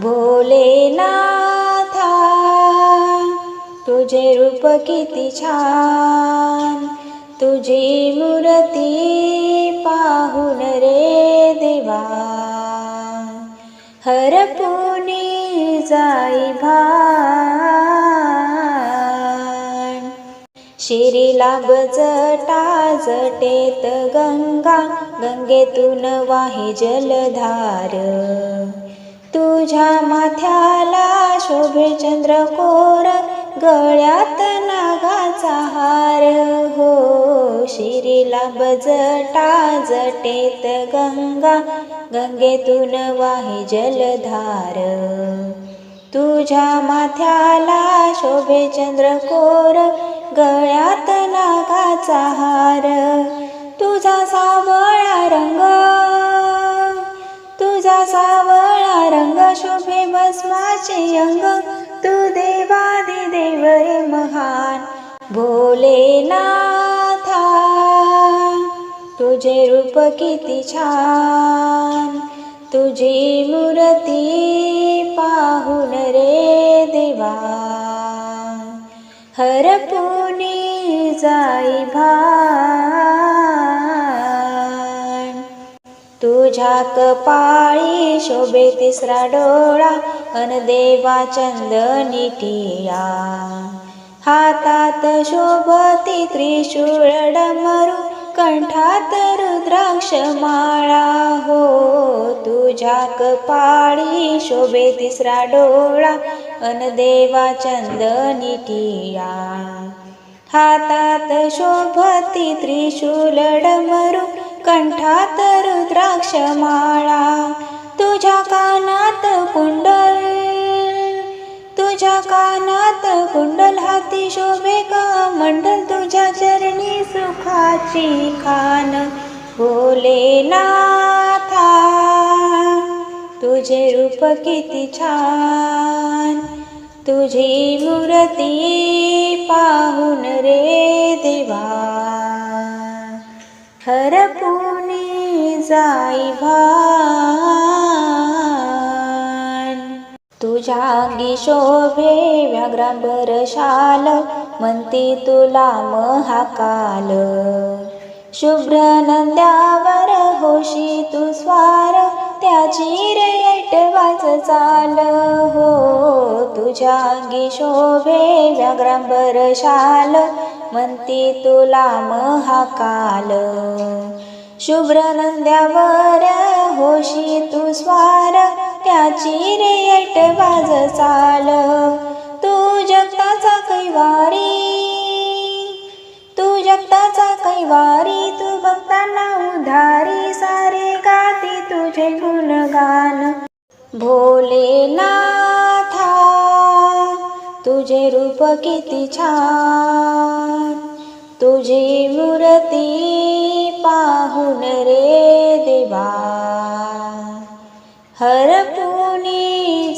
भोलेनाथा तुझे रूप किती छान. तुझी मूर्ती पाहून रे देवा. हरपुनी जाई भान. शिरीला बजटा जटेत गंगा गंगेतून वाहे जलधार. तुझ्या माथ्याला शोभे चंद्रकोर गळ्यात नागाचा हार. हो शिरीला बजटा जटेत गंगा गंगेतून वाहे जलधार. तुझ्या माथ्याला शोभे चंद्रकोर गळ्यात नागाचा हार. तुझा सावळा शोभे भस्माचे अंग तू देवादी देव रे महान भोलेनाथा तुझे रूप किती छान। तुझी मूर्ती पाहून रे देवा। हरपुनी जाई भान तुझ्या कपाळी शोभे तिसरा डोळा अन देवा चंदनी टिळा हातात शोभती त्रिशूळ डमरू कंठात रुद्राक्ष माळा. हो तुझ्या कपाळी शोभे तिसरा डोळा अन देवा चंदनी टिळा हातात शोभती त्रिशूल डमरू कंठात रुद्राक्ष कानात कुंडल. तुझ्या कानात कुंडल हाती शोभे का खान. भोलेनाथा तुझे रूप किती छान. तुझी मूर्ती पाहून रे देवा हरपुनी जाई भान. तुझ्या अंगी शोभे व्याघ्रांबर शाल म्हणती तुला महाकाल. शुभ्र नंद्यावर होशी तू स्वार त्याची रेट वाच चाल. हो तुझ्या शोभे व्याघ्रांबर शाल म्हणती तुला महाकाल. शुभ्र नंद्यावर होशी तू स्वार त्याची रेट वाज चाल. तू जगताचा कैवारी तू जगताचा कैवारी तू भक्तांना उधारी सारे गाती तुझे गुणगान. भोलेनाथा तुझे रूप किती छान. तुझी मूर्ती पाहून रे देवा. हरपुनी